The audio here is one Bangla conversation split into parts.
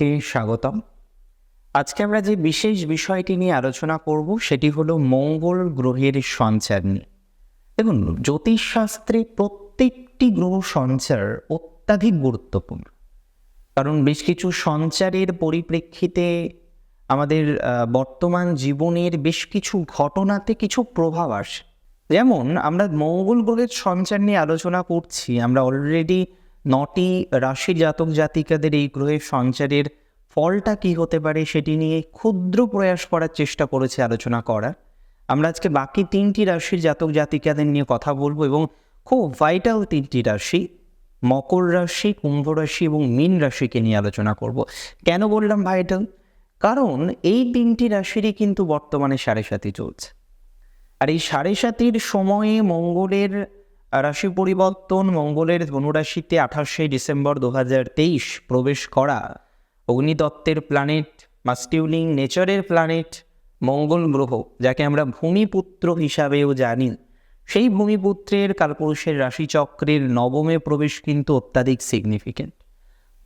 সকলকে স্বাগতম। আজকে আমরা যে বিশেষ বিষয়টি নিয়ে আলোচনা করব সেটি হলো মঙ্গল গ্রহের সঞ্চার নিয়ে। দেখুন, জ্যোতিষশাস্ত্রে প্রত্যেকটি গ্রহ সঞ্চার অত্যাধিক গুরুত্বপূর্ণ। কারণ বেশ কিছু সঞ্চারের পরিপ্রেক্ষিতে আমাদের বর্তমান জীবনের বেশ কিছু ঘটনাতে কিছু প্রভাব আসে। যেমন, আমরা মঙ্গল গ্রহের সঞ্চার নিয়ে আলোচনা করছি, আমরা অলরেডি নটি রাশি জাতক জাতিকাদের এই গ্রহের সঞ্চারের ফলটা কি হতে পারে সেটি নিয়ে ক্ষুদ্র প্রয়াস করার চেষ্টা করেছে আলোচনা করার আমরা আজকে বাকি তিনটি রাশির জাতক জাতিকাদের নিয়ে কথা বলব এবং খুব ভাইটাল তিনটি রাশি, মকর রাশি, কুম্ভ রাশি এবং মীন রাশিকে নিয়ে আলোচনা করব। কেন বললাম ভাইটাল কারণ এই তিনটি রাশিরই কিন্তু বর্তমানে সাড়ে সাথী চলছে। আর এই সাড়ে সাতির সময়ে মঙ্গলের রাশি পরিবর্তন মঙ্গলের ধনুরাশিতে আঠাশে ডিসেম্বর দু তেইশ প্রবেশ করা। অগ্নিতত্ত্বের প্ল্যানেট মাস্টিউলিং নেচারের প্ল্যানেট মঙ্গল গ্রহ, যাকে আমরা ভূমিপুত্র হিসাবেও জানি। সেই ভূমিপুত্রের কালপুরুষের রাশিচক্রের নবমে প্রবেশ কিন্তু অত্যাধিক সিগনিফিকেন্ট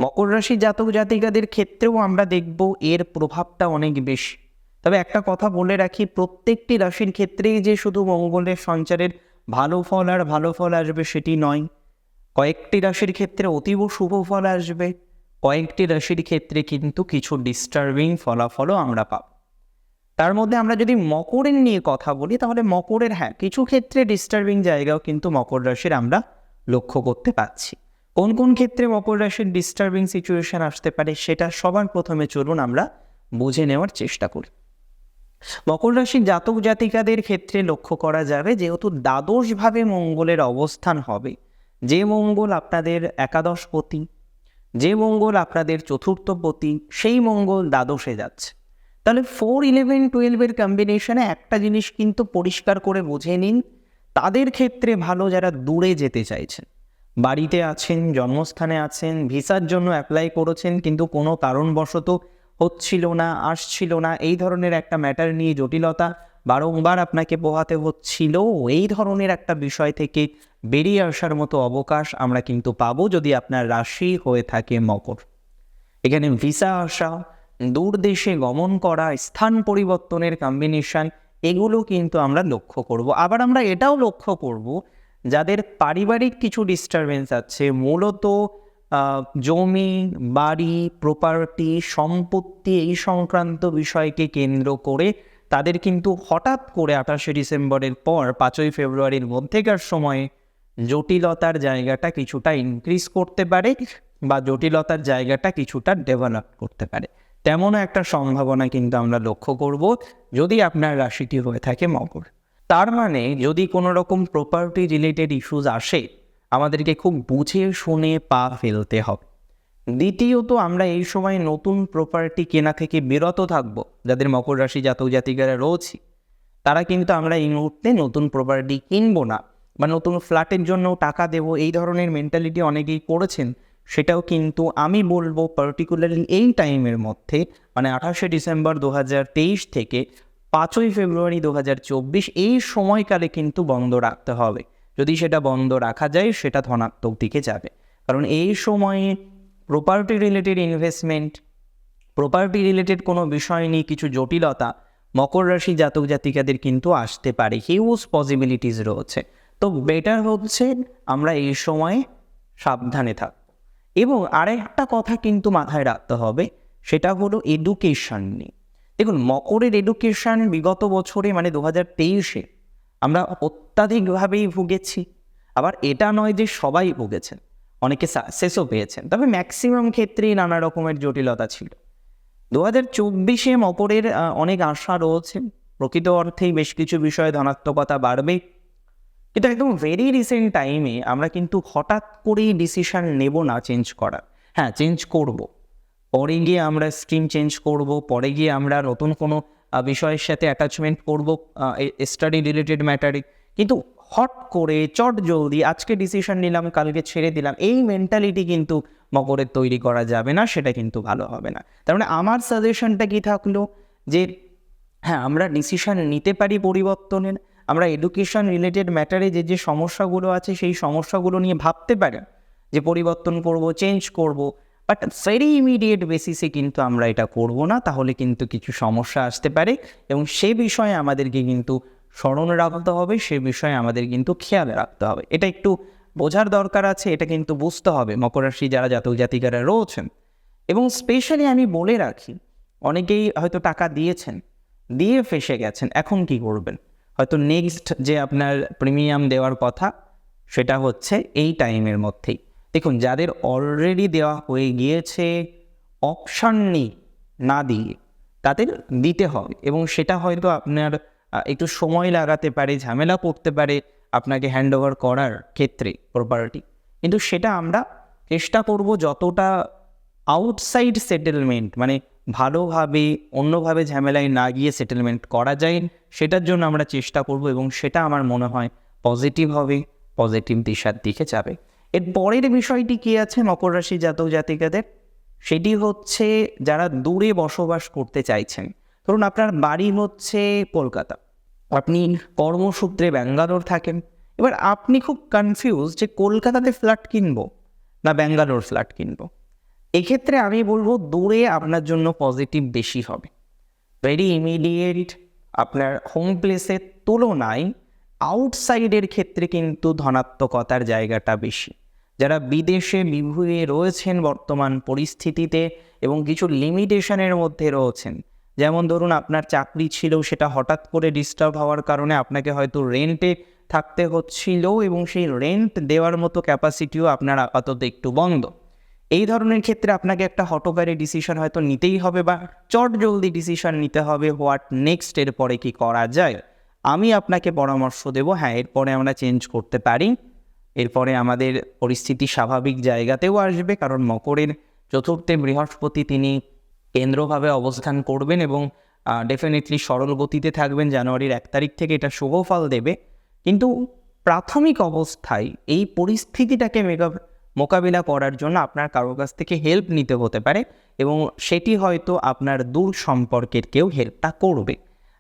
মকর রাশি জাতক জাতিকাদের ক্ষেত্রেও আমরা দেখব এর প্রভাবটা অনেক বেশি। তবে একটা কথা বলে রাখি, প্রত্যেকটি রাশির ক্ষেত্রেই যে শুধু মঙ্গলের সঞ্চারের ভালো ফল আর ভালো ফল আসবে সেটি নয়। কয়েকটি রাশির ক্ষেত্রে অতীব শুভ ফল আসবে, কয়েকটি রাশির ক্ষেত্রে কিন্তু কিছু ডিস্টার্বিং ফলাফলও আমরা পাব। তার মধ্যে আমরা যদি মকরের নিয়ে কথা বলি, তাহলে মকরের হ্যাঁ কিছু ক্ষেত্রে ডিস্টার্বিং জায়গাও কিন্তু মকর রাশির আমরা লক্ষ্য করতে পাচ্ছি কোন কোন ক্ষেত্রে মকর রাশির ডিস্টার্বিং সিচুয়েশন আসতে পারে, সেটা সবার প্রথমে চলুন আমরা বুঝে নেওয়ার চেষ্টা করি। মকর রাশির জাতক জাতিকাদের ক্ষেত্রে লক্ষ্য করা যাবে যেহেতু দ্বাদশভাবে মঙ্গলের অবস্থান হবে। যে মঙ্গল আপনাদের একাদশপতি যে মঙ্গল আপনাদের চতুর্থপতি সেই মঙ্গল দ্বাদশে যাচ্ছে। তাহলে ফোর ইলেভেন টুয়েলভের কম্বিনেশনে একটা জিনিস কিন্তু পরিষ্কার করে বুঝে নিন, তাদের ক্ষেত্রে ভালো যারা দূরে যেতে চাইছেন, বাড়িতে আছেন, জন্মস্থানে আছেন, ভিসার জন্য অ্যাপ্লাই করেছেন, কিন্তু কোনো কারণবশত হচ্ছিল না, আসছিল না, এই ধরনের একটা ম্যাটার নিয়ে জটিলতা বারংবার আপনাকে পোহাতে হচ্ছিল, এই ধরনের একটা বিষয় থেকে বেরিয়ে আসার মতো অবকাশ আমরা কিন্তু পাবো যদি আপনার রাশি হয়ে থাকে মকর। এখানে ভিসা আসা, দূর দেশে গমন করা, স্থান পরিবর্তনের কম্বিনেশন এগুলো কিন্তু আমরা লক্ষ্য করব। আবার আমরা এটাও লক্ষ্য করব, যাদের পারিবারিক কিছু ডিস্টারবেন্স আছে, মূলত জমি, বাড়ি প্রপার্টি সম্পত্তি এই সংক্রান্ত বিষয়কে কেন্দ্র করে তাদের কিন্তু হঠাৎ করে আঠাশে ডিসেম্বরের পর পাঁচই ফেব্রুয়ারির মধ্যেকার সময়ে জটিলতার জায়গাটা কিছুটা ইনক্রিজ করতে পারে বা জটিলতার জায়গাটা কিছুটা ডেভেলপ করতে পারে। তেমন একটা সম্ভাবনা কিন্তু আমরা লক্ষ্য করব যদি আপনার রাশিটি হয়ে থাকে মকর। তার মানে যদি কোনো রকম প্রপার্টি রিলেটেড ইস্যুজ আসে আমাদেরকে খুব বুঝে শুনে পা ফেলতে হবে। দ্বিতীয়ত, আমরা এই সময় নতুন প্রপার্টি কেনা থেকে বিরত থাকব। যাদের মকর রাশি জাতক জাতিকারা রয়েছে, তারা কিন্তু আমরা এই মুহূর্তে নতুন প্রপার্টি কিনবো না বা নতুন ফ্ল্যাটের জন্য টাকা দেবো, এই ধরনের মেন্টালিটি অনেকেই করেছেন। সেটাও কিন্তু আমি বলব পার্টিকুলারলি এই টাইমের মধ্যে মানে আঠাশে ডিসেম্বর দু হাজার তেইশ থেকে পাঁচই ফেব্রুয়ারি দু হাজার চব্বিশ, এই সময়কালে কিন্তু বন্ধ রাখতে হবে। যদি সেটা বন্ধ রাখা যায়, সেটা ধনাত্মক দিকে যাবে। কারণ এই সময়ে property related investment property related কোনো বিষয় নিয়ে কিছু জটিলতা মকর রাশি জাতক জাতিকাদের কিন্তু আসতে পারে। হিউজ পসিবিলিটিস রয়েছে। তো বেটার হচ্ছে আমরা এই সময়ে সাবধানে থাকব। এবং আরেকটা কথা কিন্তু মাথায় রাখতে হবে, সেটা হলো এডুকেশান নিয়ে। দেখুন, মকরের এডুকেশন বিগত বছরে মানে দু হাজার তেইশে আমরা অত্যাধিকভাবেই ভুগেছি। আবার এটা নয় যে সবাই ভুগেছেন অনেকে সাকসেসও পেয়েছেন। তবে ম্যাক্সিমাম ক্ষেত্রেই নানা রকমের জটিলতা ছিল। দু হাজার চব্বিশে আহ, অনেক আশা রয়েছে। প্রকৃত অর্থেই বেশ কিছু বিষয়ে ধনাত্মকতা বাড়বে। কিন্তু একদম ভেরি রিসেন্ট টাইমে আমরা কিন্তু হঠাৎ করেই ডিসিশন নেব না চেঞ্জ করার। হ্যাঁ চেঞ্জ করব। পরে গিয়ে আমরা স্ট্রিম চেঞ্জ করব পরে গিয়ে আমরা নতুন কোনো বিষয়ের সাথে অ্যাটাচমেন্ট করব স্টাডি রিলেটেড ম্যাটারে কিন্তু হট করে, চট জলদি, আজকে ডিসিশন নিলাম, কালকে ছেড়ে দিলাম, এই মেন্টালিটি কিন্তু মকরের তৈরি করা যাবে না, সেটা কিন্তু ভালো হবে না। তার মানে আমার সাজেশনটা কি থাকল? যে হ্যাঁ আমরা ডিসিশন নিতে পারি পরিবর্তনের, আমরা এডুকেশন রিলেটেড ম্যাটারে যে যে সমস্যাগুলো আছে, সেই সমস্যাগুলো নিয়ে ভাবতে পারি, যে পরিবর্তন করব চেঞ্জ করব। বাট ভেরি ইমিডিয়েট বেসিসে কিন্তু আমরা এটা করব না, তাহলে কিন্তু কিছু সমস্যা আসতে পারে। এবং সে বিষয়ে আমাদেরকে কিন্তু স্মরণ রাখতে হবে, সে বিষয়ে আমাদের কিন্তু খেয়াল রাখতে হবে। এটা একটু বোঝার দরকার আছে, এটা কিন্তু বুঝতে হবে। মকর রাশি যারা জাতক জাতিকারা রয়েছেন, এবং স্পেশালি আমি বলে রাখি, অনেকেই হয়তো টাকা দিয়েছেন, দিয়ে ফেসে গেছেন, এখন কি করবেন? হয়তো নেক্সট যে আপনার প্রিমিয়াম দেওয়ার কথা, সেটা হচ্ছে এই টাইমের মধ্যেই। দেখুন, যাদের অলরেডি দেওয়া হয়ে গিয়েছে অপশান নেই না দিয়ে, তাদের দিতে হবে। এবং সেটা হয়তো আপনার একটু সময় লাগাতে পারে, ঝামেলা পড়তে পারে আপনাকে হ্যান্ড ওভার করার ক্ষেত্রে প্রপার্টি কিন্তু সেটা আমরা চেষ্টা করব যতটা আউটসাইড সেটেলমেন্ট মানে ভালোভাবে, অন্যভাবে ঝামেলায় না গিয়ে সেটেলমেন্ট করা যায়, সেটার জন্য আমরা চেষ্টা করব এবং সেটা আমার মনে হয় পজিটিভ হবে পজিটিভ দিশার দিকে যাবে। এর পরের বিষয়টি কি আছে? মকর রাশি জাতক জাতিকাদের। সেটি হচ্ছে যারা দূরে বসবাস করতে চাইছেন। ধরুন আপনার বাড়ি হচ্ছে কলকাতা। আপনি কর্মসূত্রে ব্যাঙ্গালোর থাকেন। এবার আপনি খুব কনফিউজ যে কলকাতাতে ফ্ল্যাট কিনবো না ব্যাঙ্গালোর ফ্ল্যাট কিনবো? এক্ষেত্রে আমি বলব দূরে আপনার জন্য পজিটিভ বেশি হবে। ভেরি ইমিডিয়েট আপনার হোম প্লেসের তুলনায় আউটসাইডের ক্ষেত্রে কিন্তু ধনাত্মকতার জায়গাটা বেশি। যারা বিদেশে বিভুয়ে রয়েছেন বর্তমান পরিস্থিতিতে এবং কিছু লিমিটেশনের মধ্যে রয়েছেন। যেমন ধরুন, আপনার চাকরি ছিল, সেটা হঠাৎ করে ডিস্টার্ব হওয়ার কারণে আপনাকে হয়তো রেন্টে থাকতে হচ্ছিল এবং সেই রেন্ট দেওয়ার মতো ক্যাপাসিটিও আপনার আপাতত একটু বন্ধ। এই ধরনের ক্ষেত্রে আপনাকে একটা হটকারী ডিসিশন হয়তো নিতেই হবে বা চট জলদি ডিসিশন নিতে হবে হোয়াট নেক্সট এর পরে কি করা যায়। আমি আপনাকে পরামর্শ দেব। হ্যাঁ এরপরে আমরা চেঞ্জ করতে পারি। এরপরে আমাদের পরিস্থিতি স্বাভাবিক জায়গাতেও আসবে, কারণ মকরের চতুর্থে বৃহস্পতি তিনি কেন্দ্রভাবে অবস্থান করবেন এবং ডেফিনেটলি সরল গতিতে থাকবেন, জানুয়ারির এক তারিখ থেকে এটা শুভ ফল দেবে। কিন্তু প্রাথমিক অবস্থায় এই পরিস্থিতিটাকে মেকা মোকাবিলা করার জন্য আপনার কারও কাছ থেকে হেল্প নিতে হতে পারে এবং সেটি হয়তো আপনার দূর সম্পর্কের কেউ হেল্পটা করবে।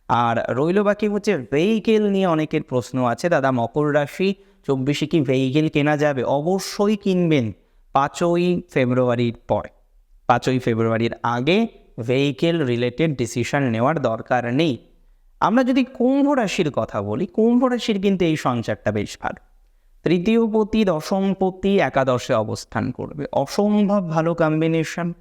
আর রইল বাকি হচ্ছে ভেহিকেল নিয়ে অনেকের প্রশ্ন আছে, দাদা মকর রাশি চব্বিশে কি ভেহিকেল কেনা যাবে? অবশ্যই কিনবেন পাঁচই ফেব্রুয়ারির পর। পাঁচই ফেব্রুয়ারির আগে ভেহিকেল রিলেটেড ডিসিশন নেওয়ার দরকার নেই। আমরা যদি কুম্ভ রাশির কথা বলি, কুম্ভ রাশির কিন্তু এই সঞ্চারটা বেশ ভালো। তৃতীয় পতি, দশম পতি একাদশে অবস্থান করবে। অসম্ভব ভালো কম্বিনেশন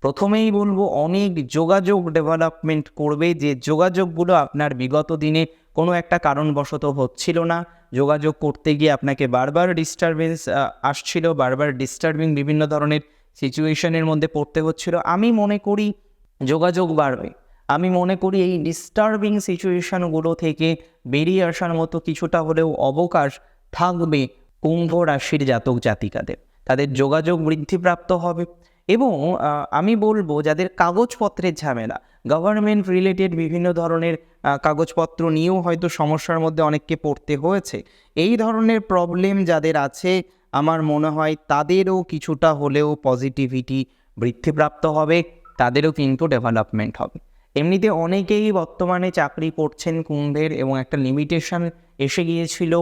প্রথমেই বলব, অনেক যোগাযোগ ডেভেলপমেন্ট করবে। যে যোগাযোগগুলো আপনার বিগত দিনে কোনো একটা কারণবশত হচ্ছিল না। যোগাযোগ করতে গিয়ে আপনাকে বারবার ডিস্টারবেন্স আসছিল, বারবার ডিস্টার্বিং বিভিন্ন ধরনের সিচুয়েশনের মধ্যে পড়তে হচ্ছিল। আমি মনে করি যোগাযোগ বাড়বে। আমি মনে করি এই ডিস্টার্বিং সিচুয়েশনগুলো থেকে বেরিয়ে আসার মতো কিছুটা হলেও অবকাশ থাকবে কুম্ভ রাশির জাতক জাতিকাদের তাদের যোগাযোগ বৃদ্ধিপ্রাপ্ত হবে। এবং আমি বলব যাদের কাগজপত্রের ঝামেলা গভর্নমেন্ট রিলেটেড বিভিন্ন ধরনের কাগজপত্র নিয়েও হয়তো সমস্যার মধ্যে অনেককে পড়তে হয়েছে। এই ধরনের প্রবলেম যাদের আছে, আমার মনে হয় তাদেরও কিছুটা হলেও পজিটিভিটি বৃদ্ধিপ্রাপ্ত হবে, তাদেরও কিন্তু ডেভেলপমেন্ট হবে। এমনিতে অনেকেই বর্তমানে চাকরি করছেন কুম্ভের এবং একটা লিমিটেশন এসে গিয়েছিল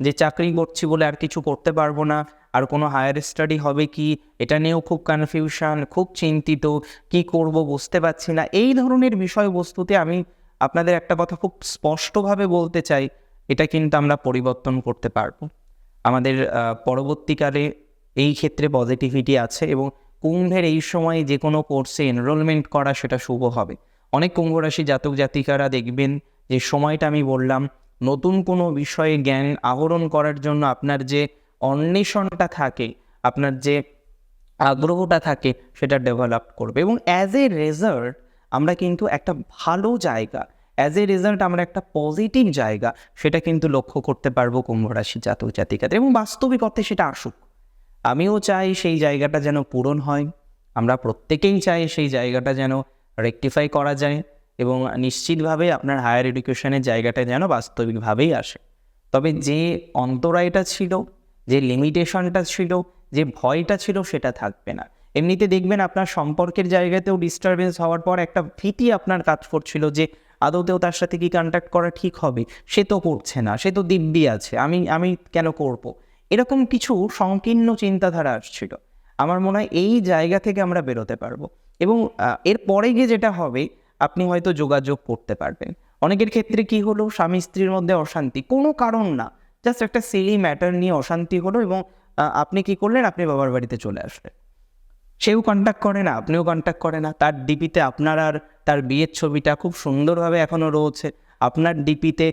যে চাকরি করছি বলে আর কিছু করতে পারব না। আর কোনো হায়ার স্টাডি হবে কি? এটা নিয়েও খুব কনফিউশন খুব চিন্তিত, কি করব বুঝতে পারছি না। এই ধরনের বিষয়বস্তুতে আমি আপনাদের একটা কথা খুব স্পষ্টভাবে বলতে চাই, এটা কিন্তু আমরা পরিবর্তন করতে পারব। আমাদের পরবর্তীকালে এই ক্ষেত্রে পজিটিভিটি আছে এবং কুম্ভের এই সময় যে কোনো কোর্সে এনরোলমেন্ট করা সেটা শুভ হবে। অনেক কুম্ভ রাশি জাতক জাতিকারা দেখবেন যে সময়টা আমি বললাম, নতুন কোনো বিষয়ে জ্ঞান আহরণ করার জন্য আপনার যে অন্বেষণটা থাকে, আপনার যে আগ্রহটা থাকে সেটা ডেভেলপ করবে। এবং অ্যাজ এ রেজাল্ট আমরা কিন্তু একটা ভালো জায়গা অ্যাজ এ রেজাল্ট আমরা একটা পজিটিভ জায়গা সেটা কিন্তু লক্ষ্য করতে পারব কুম্ভ রাশি জাতক জাতিকাদের। এবং বাস্তবিক অর্থে সেটা আসুক। আমিও চাই সেই জায়গাটা যেন পূরণ হয়। আমরা প্রত্যেকেই চাই সেই জায়গাটা যেন রেকটিফাই করা যায় এবং নিশ্চিতভাবে আপনার হায়ার এডুকেশনের জায়গাটা যেন বাস্তবিকভাবেই আসে। তবে যে অন্তরায়টা ছিল যে লিমিটেশনটা ছিল, যে ভয়টা ছিল সেটা থাকবে না। এমনিতে দেখবেন আপনার সম্পর্কের জায়গাতেও ডিস্টারবেন্স হওয়ার পর একটা ভীতি আপনার কাজ করছিল যে, আদৌতেও তার সাথে কি কন্ট্যাক্ট করা ঠিক হবে? সে তো করছে না, সে তো দিব্যি আছে, আমি আমি কেন করব। এরকম কিছু সংকীর্ণ চিন্তাধারা আসছিল। আমার মনে হয় এই জায়গা থেকে আমরা বেরোতে পারব। এবং এর পরে গিয়ে যেটা হবে, আপনি হয়তো যোগাযোগ করতে পারবেন। অনেকের ক্ষেত্রে কি হলো স্বামী স্ত্রীর মধ্যে অশান্তি, কোনো কারণ না। জাস্ট একটা সিলি ম্যাটার নিয়ে অশান্তি হলো এবং আপনি কি করলেন? আপনি বাবার বাড়িতে চলে আসলেন। সেও কন্ট্যাক্ট করে না, আপনিও কন্ট্যাক্ট করে না। তার ডিপিতে আপনার আর তার বিয়ের ছবিটা খুব সুন্দরভাবে এখনও রয়েছে। আপনার ডিপিতে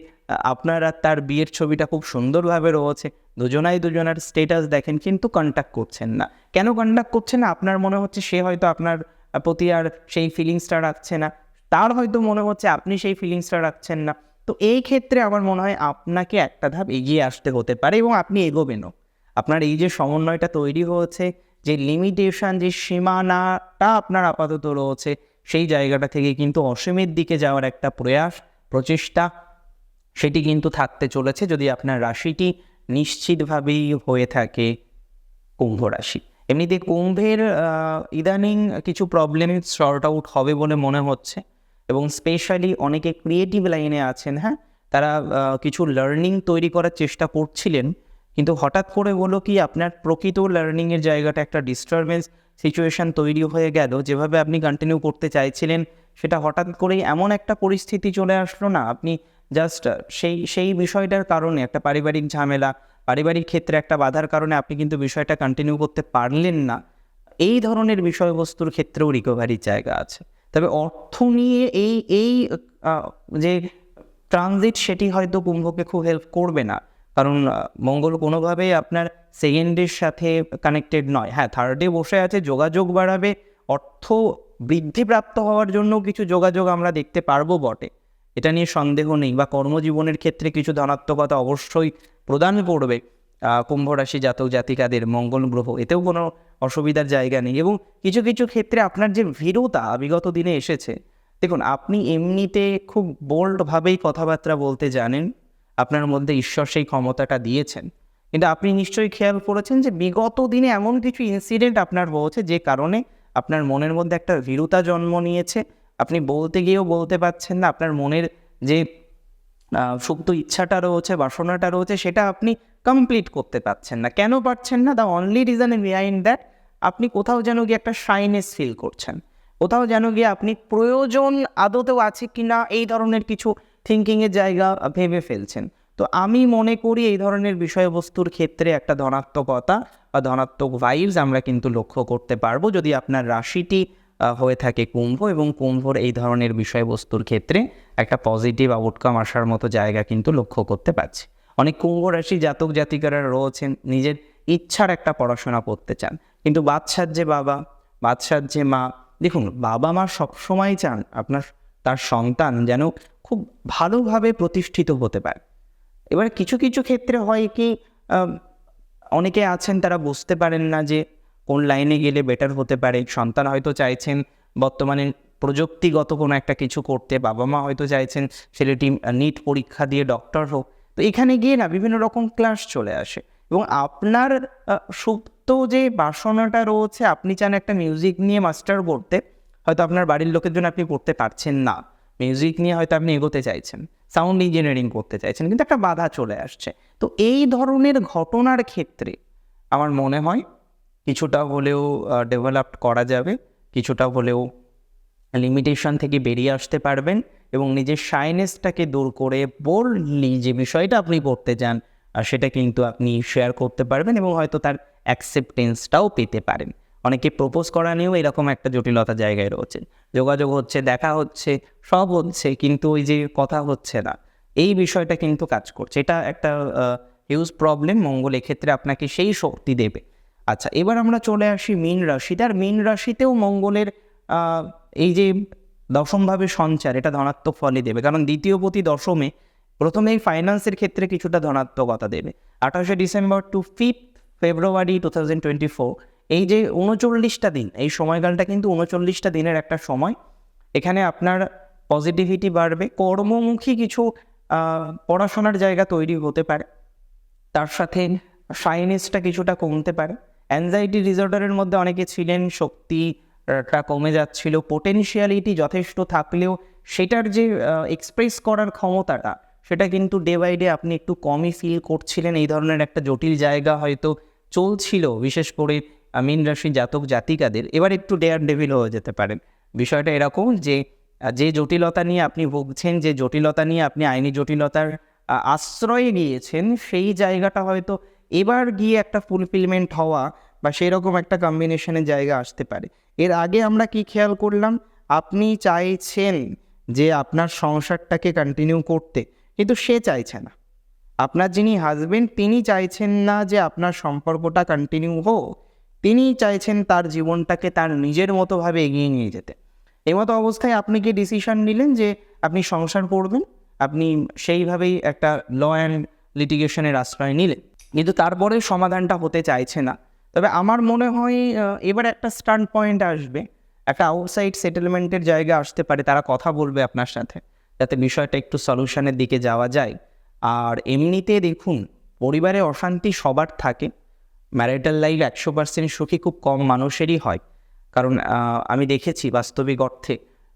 আপনার আর তার বিয়ের ছবিটা খুব সুন্দরভাবে রয়েছে। দুজনাই দুজনার স্টেটাস দেখেন, কিন্তু কন্ট্যাক্ট করছেন না। কেন কন্ট্যাক্ট করছেন না? আপনার মনে হচ্ছে সে হয়তো আপনার প্রতি আর সেই ফিলিংসটা রাখছে না। তার হয়তো মনে হচ্ছে আপনি সেই ফিলিংসটা রাখছেন না। তো এই ক্ষেত্রে আমার মনে হয় আপনাকে একটা ধাপ এগিয়ে আসতে হতে পারে এবং আপনি এগোবেনও আপনার এই যে সমন্বয়টা তৈরি হয়েছে, যে লিমিটেশন যে সীমানাটা আপনার আপাতত রয়েছে, সেই জায়গাটা থেকে কিন্তু অসীমের দিকে যাওয়ার একটা প্রয়াস, প্রচেষ্টা, সেটি কিন্তু থাকতে চলেছে যদি আপনার রাশিটি নিশ্চিতভাবেই হয়ে থাকে কুম্ভ রাশি। এমনিতে কুম্ভের ইদানিং কিছু প্রবলেম সর্ট আউট হবে বলে মনে হচ্ছে। এবং স্পেশালি অনেকে ক্রিয়েটিভ লাইনে আছেন হ্যাঁ? তারা কিছু লার্নিং তৈরি করার চেষ্টা করছিলেন, কিন্তু হঠাৎ করে হলো কি আপনার প্রকৃত লার্নিংয়ের জায়গাটা একটা ডিস্টারবেন্স সিচুয়েশন তৈরি হয়ে গেল, যেভাবে আপনি কন্টিনিউ করতে চাইছিলেন, সেটা হঠাৎ করেই এমন একটা পরিস্থিতি চলে আসলো না? আপনি জাস্ট সেই সেই বিষয়টার কারণে, একটা পারিবারিক ঝামেলা, পারিবারিক ক্ষেত্রে একটা বাধার কারণে আপনি কিন্তু বিষয়টা কন্টিনিউ করতে পারলেন না। এই ধরনের বিষয়বস্তুর ক্ষেত্রেও রিকভারির জায়গা আছে। তবে অর্থ নিয়ে এই এই যে ট্রানজিট সেটি হয়তো কুম্ভকে খুব হেল্প করবে না। কারণ মঙ্গল কোনোভাবেই আপনার সেকেন্ডের সাথে কানেক্টেড নয়। হ্যাঁ থার্ডে বসে আছে, যোগাযোগ বাড়াবে, অর্থ বৃদ্ধিপ্রাপ্ত হওয়ার জন্য কিছু যোগাযোগ আমরা দেখতে পারব বটে। এটা নিয়ে সন্দেহ নেই বা কর্মজীবনের ক্ষেত্রে কিছু ধনাত্মকতা অবশ্যই প্রদান করবে। কুম্ভ রাশি জাতক জাতিকাদের মঙ্গল গ্রহ, এতেও কোনো অসুবিধার জায়গা নেই। এবং কিছু কিছু ক্ষেত্রে আপনার যে ভীরুতা বিগত দিনে এসেছে, দেখুন, আপনি এমনিতে খুব বোল্ডভাবেই কথাবার্তা বলতে জানেন, আপনার মধ্যে ঈশ্বর সেই ক্ষমতাটা দিয়েছেন। কিন্তু আপনি নিশ্চয়ই খেয়াল করেছেন যে বিগত দিনে এমন কিছু ইনসিডেন্ট আপনার হয়েছে যে কারণে আপনার মনের মধ্যে একটা ভীরুতা জন্ম নিয়েছে। আপনি বলতে গিয়েও বলতে পারছেন না, আপনার মনের যে সুপ্ত ইচ্ছাটা রয়েছে, বাসনাটা রয়েছে, সেটা আপনি কমপ্লিট করতে পারছেন না। কেন পারছেন না? The only reason behind that আপনি কোথাও যেন গিয়ে একটা শাইনেস ফিল করছেন। কোথাও যেন গিয়ে আপনি প্রয়োজন আদতেও আছে কি না এই ধরনের কিছু থিঙ্কিংয়ের জায়গা ভেবে ফেলছেন। তো আমি মনে করি এই ধরনের বিষয়বস্তুর ক্ষেত্রে একটা ধনাত্মকতা বা ধনাত্মক ভাইবস আমরা কিন্তু লক্ষ্য করতে পারব যদি আপনার রাশিটি হয়ে থাকে কুম্ভ এবং কুম্ভর এই ধরনের বিষয়বস্তুর ক্ষেত্রে। একটা পজিটিভ আউটকাম আসার মতো জায়গা কিন্তু লক্ষ্য করতে পারছি। অনেক কুম্ভ রাশি জাতক জাতিকারা রয়েছেন, নিজের ইচ্ছার একটা পড়াশোনা করতে চান। কিন্তু বাচ্চার যে বাবা বাচ্চার যে মা, দেখুন বাবা মা সবসময় চান আপনার, তার সন্তান যেন খুব ভালোভাবে প্রতিষ্ঠিত হতে পারে। এবার কিছু কিছু ক্ষেত্রে হয় কি অনেকে আছেন তারা বুঝতে পারেন না যে কোন লাইনে গেলে বেটার হতে পারে। সন্তান হয়তো চাইছেন বর্তমানে প্রযুক্তিগত কোনো একটা কিছু করতে বাবা মা হয়তো চাইছেন ছেলেটি নিট পরীক্ষা দিয়ে ডক্টর হোক। তো এখানে গিয়ে না বিভিন্ন রকম ক্লাস চলে আসে এবং আপনার সুপ্ত যে বাসনাটা রয়েছে, আপনি চান একটা মিউজিক নিয়ে মাস্টার করতে, হয়তো আপনার বাড়ির লোকের জন্য আপনি করতে পারছেন না। মিউজিক নিয়ে হয়তো আপনি এগোতে চাইছেন সাউন্ড ইঞ্জিনিয়ারিং করতে চাইছেন, কিন্তু একটা বাধা চলে আসছে। তো এই ধরনের ঘটনার ক্ষেত্রে আমার মনে হয় কিছুটা হলেও ডেভেলপ করা যাবে, কিছুটা হলেও লিমিটেশন থেকে বেরিয়ে আসতে পারবেন এবং নিজের শাইনেসটাকে দূর করে বোল্ডলি যে বিষয়টা আপনি করতে চান আর সেটা কিন্তু আপনি শেয়ার করতে পারবেন এবং হয়তো তার অ্যাকসেপ্টেন্সটাও পেতে পারেন। অনেকে প্রপোজ করা নিয়েও এরকম একটা জটিলতা জায়গায় রয়েছে যোগাযোগ হচ্ছে, দেখা হচ্ছে, সব হচ্ছে, কিন্তু ওই যে কথা হচ্ছে না। এই বিষয়টা কিন্তু কাজ করছে। এটা একটা হিউজ প্রবলেম মঙ্গল এক্ষেত্রে আপনাকে সেই শক্তি দেবে। আচ্ছা এবার আমরা চলে আসি মীন রাশিতে। আর মীন রাশিতেও মঙ্গলের এই যে দশমভাবে সঞ্চার, এটা ধনাত্মক ফলই দেবে। কারণ দ্বিতীয় প্রতি দশমে প্রথমেই ফাইন্যান্সের ক্ষেত্রে কিছুটা ধনাত্মকতা দেবে। আঠাশে December to fifth February two thousand twenty four এই যে উনচল্লিশটা দিন, এই সময়কালটা কিন্তু উনচল্লিশটা দিনের একটা সময়। এখানে আপনার পজিটিভিটি বাড়বে, কর্মমুখী কিছু পড়াশোনার জায়গা তৈরি হতে পারে। তার সাথে সাইনেসটা কিছুটা কমতে পারে। অ্যাংজাইটি ডিসঅর্ডারের মধ্যে অনেকে ছিলেন শক্তিটা কমে যাচ্ছিল। পোটেনশিয়ালিটি যথেষ্ট থাকলেও সেটার যে এক্সপ্রেস করার ক্ষমতাটা, সেটা কিন্তু ডে বাই ডে আপনি একটু কমই ফিল করছিলেন। এই ধরনের একটা জটিল জায়গা হয়তো চলছিল, বিশেষ করে মীন রাশি জাতক জাতিকাদের। এবার একটু ডেয়ার ডেভিল হয়ে যেতে পারেন। বিষয়টা এরকম যে যে জটিলতা নিয়ে আপনি ভুগছেন, যে জটিলতা নিয়ে আপনি আইনি জটিলতার আশ্রয়ে গিয়েছেন, সেই জায়গাটা হয়তো এবার গিয়ে একটা ফুলফিলমেন্ট হওয়া বা সেরকম একটা কম্বিনেশনের জায়গা আসতে পারে। এর আগে আমরা কি খেয়াল করলাম? আপনি চাইছেন যে আপনার সংসারটাকে কন্টিনিউ করতে, কিন্তু সে চাইছে না। আপনার যিনি হাজবেন্ড তিনি চাইছেন না যে আপনার সম্পর্কটা কন্টিনিউ হোক। তিনি চাইছেন তার জীবনটাকে তার নিজের মতোভাবে এগিয়ে নিয়ে যেতে। এই মতো অবস্থায় আপনি কি ডিসিশন নিলেন যে আপনি সংসার করবেন? আপনি সেইভাবেই একটা ল অ্যান্ড লিটিগেশনের আশ্রয় নিলেন। কিন্তু তারপরে সমাধানটা হতে চাইছে না। তবে আমার মনে হয় এবার একটা স্টার্ট পয়েন্ট আসবে। একটা আউটসাইড সেটেলমেন্টের জায়গা আসতে পারে, তারা কথা বলবে আপনার সাথে, যাতে বিষয়টা একটু সলিউশনের দিকে যাওয়া যায়। আর এমনিতে দেখুন, পরিবারে অশান্তি সবার থাকে। ম্যারিটাল লাইফ একশো পার্সেন্ট সুখী খুব কম মানুষেরই হয়। কারণ আমি দেখেছি বাস্তবিক অর্থে,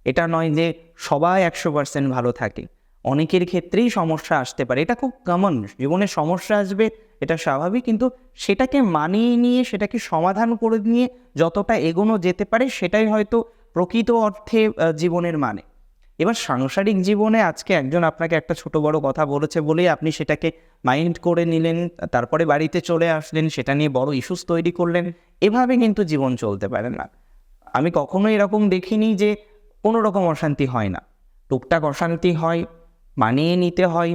এটা নয় যে সবাই একশো পার্সেন্ট ভালো থাকে। অনেকের ক্ষেত্রেই সমস্যা আসতে পারে। এটা খুব কমন জীবনে সমস্যা আসবে, এটা স্বাভাবিক, কিন্তু সেটাকে মানিয়ে নিয়ে, সেটাকে সমাধান করে নিয়ে যতটা এগোনো যেতে পারে, সেটাই হয়তো প্রকৃত অর্থে জীবনের মানে। এবার সাংসারিক জীবনে আজকে একজন আপনাকে একটা ছোট বড় কথা বলেছে বলেই আপনি সেটাকে মাইন্ড করে নিলেন, তারপরে বাড়িতে চলে আসলেন, সেটা নিয়ে বড় ইস্যুস তৈরি করলেন, এভাবে কিন্তু জীবন চলতে পারে না। আমি কখনো এরকম দেখিনি যে কোনো রকম অশান্তি হয় না। টুকটাক অশান্তি হয় মানিয়ে নিতে হয়,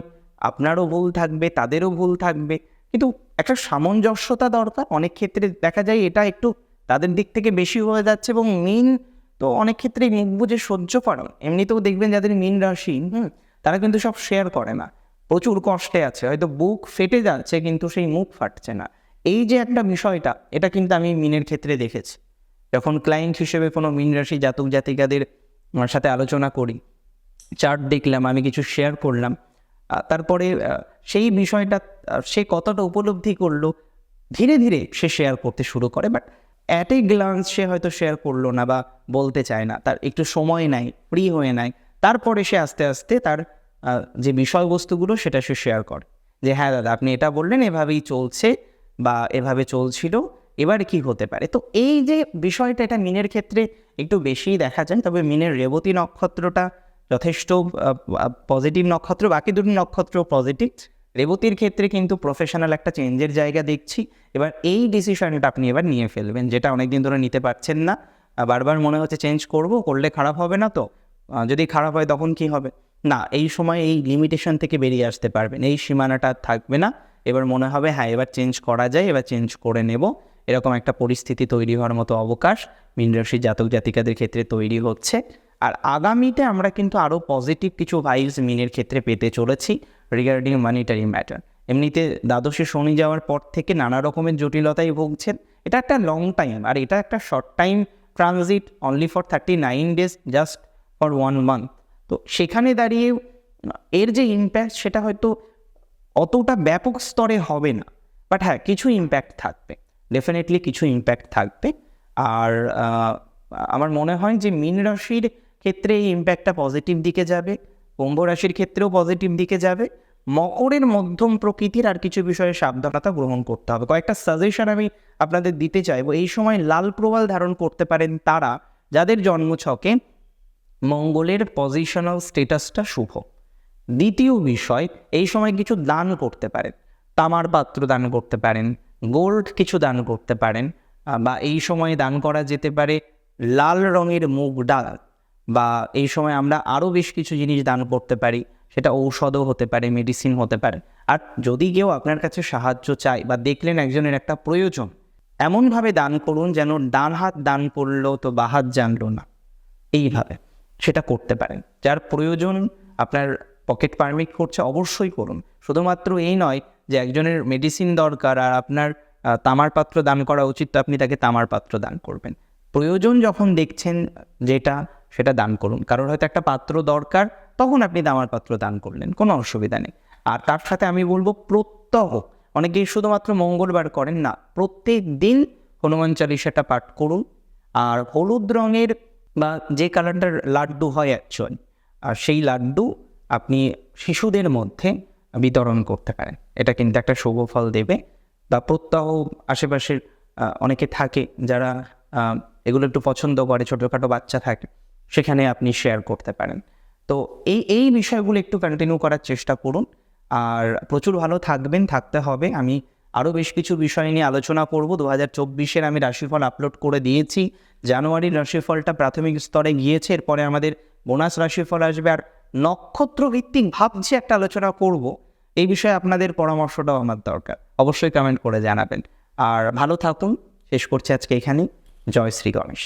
আপনারও ভুল থাকবে, তাদেরও ভুল থাকবে। কিন্তু একটা সামঞ্জস্যতা দরকার। অনেক ক্ষেত্রে দেখা যায় এটা একটু তাদের দিক থেকে বেশি হয়ে যাচ্ছে এবং মিন তো অনেক ক্ষেত্রে মুখ বুঝে সহ্য করেন এমনিতেও দেখবেন যাদের মীন রাশি, হুম, তারা কিন্তু সব শেয়ার করে না। প্রচুর কষ্টে আছে, হয়তো বুক ফেটে যাচ্ছে কিন্তু সেই মুখ ফাটছে না। এই যে একটা বিষয়টা, এটা কিন্তু আমি মিনের ক্ষেত্রে দেখেছি। যখন ক্লায়েন্ট হিসেবে কোনো মীন রাশি জাতক জাতিকাদের সাথে আলোচনা করি চার্ট দেখলাম, আমি কিছু শেয়ার করলাম। তারপরে সেই বিষয়টা সে কতটা উপলব্ধি করল, ধীরে ধীরে সে শেয়ার করতে শুরু করে। বাট অ্যাট এ গ্লান্স সে হয়তো শেয়ার করল না বা বলতে চায় না। তার একটু সময় নাই ফ্রি হয়ে নেয় তারপরে সে আস্তে আস্তে তার যে বিষয়বস্তুগুলো সেটা সে শেয়ার করে। যে হ্যাঁ দাদা, আপনি এটা বললেন, এভাবেই চলছে বা এভাবে চলছিল, এবার কি হতে পারে? তো এই যে বিষয়টা, এটা মিনের ক্ষেত্রে একটু বেশিই দেখা যায়। তবে মিনের রেবতী নক্ষত্রটা যথেষ্ট পজিটিভ নক্ষত্র, বাকি দুটি নক্ষত্র পজিটিভ রেবতীর ক্ষেত্রে কিন্তু প্রফেশনাল একটা চেঞ্জের জায়গা দেখছি। এবার এই ডিসিশনটা আপনি এবার নিয়ে ফেলবেন, যেটা অনেকদিন ধরে নিতে পারছেন না। বারবার মনে হচ্ছে চেঞ্জ করব, করলে খারাপ হবে না তো? যদি খারাপ হয় তখন কি হবে? না, এই সময় এই লিমিটেশন থেকে বেরিয়ে আসতে পারবেন, এই সীমানাটা থাকবে না। এবার মনে হবে হ্যাঁ এবার চেঞ্জ করা যায়, এবার চেঞ্জ করে নেব। এরকম একটা পরিস্থিতি তৈরি হওয়ার মতো অবকাশ, মীনরাশি জাতক জাতিকাদের ক্ষেত্রে তৈরি হচ্ছে। আর আগামীতে আমরা কিন্তু আরও পজিটিভ কিছু ভাইবস মিনের ক্ষেত্রে পেতে চলেছি রিগার্ডিং মানিটারি ম্যাটার এমনিতে দ্বাদশে শনি যাওয়ার পর থেকে নানা রকমের জটিলতায় ভুগছেন। এটা একটা লং টাইম আর এটা একটা short time transit only for thirty nine days just for one month তো সেখানে দাঁড়িয়ে এর যে ইম্প্যাক্ট সেটা হয়তো অতটা ব্যাপক স্তরে হবে না। বাট হ্যাঁ কিছু ইম্প্যাক্ট থাকবে। ডেফিনেটলি কিছু ইম্প্যাক্ট থাকবে। আর আমার মনে হয় যে মীন রাশির ক্ষেত্রে এই ইম্প্যাক্টটা পজিটিভ দিকে যাবে, কুম্ভ রাশির ক্ষেত্রেও পজিটিভ দিকে যাবে। মকরের মধ্যম প্রকৃতির আর কিছু বিষয়ে সাবধানতা গ্রহণ করতে হবে। কয়েকটা সাজেশন আমি আপনাদের দিতে চাইব। এই সময় লাল প্রবাল ধারণ করতে পারেন তারা, যাদের জন্ম জন্মছকে মঙ্গলের পজিশনাল স্টেটাসটা শুভ। দ্বিতীয় বিষয়, এই সময় কিছু দান করতে পারেন। তামার পাত্র দান করতে পারেন গোল্ড কিছু দান করতে পারেন বা এই সময়ে দান করা যেতে পারে লাল রঙের মুগ ডাল। বা এই সময় আমরা আরও বেশ কিছু জিনিস দান করতে পারি, সেটা ঔষধও হতে পারে মেডিসিন হতে পারে। আর যদি কেউ আপনার কাছে সাহায্য চায় বা দেখলেন একজনের একটা প্রয়োজন, এমনভাবে দান করুন যেন ডান হাত দান করল তো বা হাত জানলো না। এইভাবে সেটা করতে পারেন। যার প্রয়োজন আপনার পকেট পারমিট করছে অবশ্যই করুন। শুধুমাত্র এই নয় যে একজনের মেডিসিন দরকার আর আপনার তামার পাত্র দান করা উচিত, তো আপনি তাকে তামার পাত্র দান করবেন। প্রয়োজন যখন দেখছেন যেটা সেটা দান করুন। কারোর হয়তো একটা পাত্র দরকার, তখন আপনি দামার পাত্র দান করলেন, কোনো অসুবিধা নেই। আর তার সাথে আমি বলব প্রত্যহ, অনেকেই শুধুমাত্র মঙ্গলবার করেন না, প্রত্যেক দিন হনুমান চালিশাটা পাঠ করুন। আর হলুদ রঙের বা যে কালারটার লাড্ডু হয় অ্যাকচুয়ালি আর সেই লাড্ডু আপনি শিশুদের মধ্যে বিতরণ করতে পারেন। এটা কিন্তু একটা শুভ ফল দেবে। বা প্রত্যহ আশেপাশের অনেকে থাকে যারা এগুলো একটু পছন্দ করে, ছোটোখাটো বাচ্চা থাকে। সেখানে আপনি শেয়ার করতে পারেন। তো এই এই বিষয়গুলো একটু কন্টিনিউ করার চেষ্টা করুন। আর প্রচুর ভালো থাকবেন, থাকতে হবে। আমি আরও বেশ কিছু বিষয় নিয়ে আলোচনা করব। দু হাজার চব্বিশের আমি রাশিফল আপলোড করে দিয়েছি। জানুয়ারির রাশিফলটা প্রাথমিক স্তরে গিয়েছে। এরপরে আমাদের বোনাস রাশিফল আসবে। আর নক্ষত্র ভিত্তিক ভাবছি একটা আলোচনা করব, এই বিষয়ে আপনাদের পরামর্শটাও আমার দরকার। অবশ্যই কমেন্ট করে জানাবেন। আর ভালো থাকুন। শেষ করছি আজকে এখানেই। জয় শ্রী গণেশ।